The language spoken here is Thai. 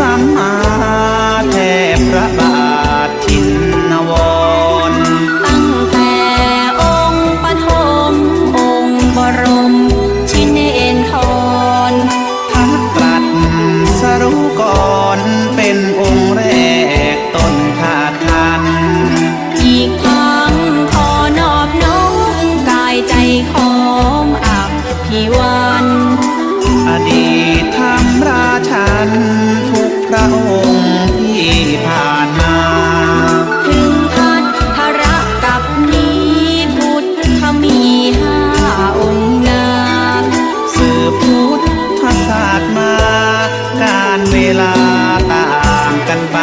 สัมมาแทบพระบาททินนวรตั้งแต่องค์ปฐมองค์บรม ชินเอ็นทรพักกลัดสรุกรอนเป็นองค์แรกต้นทาทัน อีกครั้งขอนอบน้องกายใจของอักพิวา เวลาต่างกันไป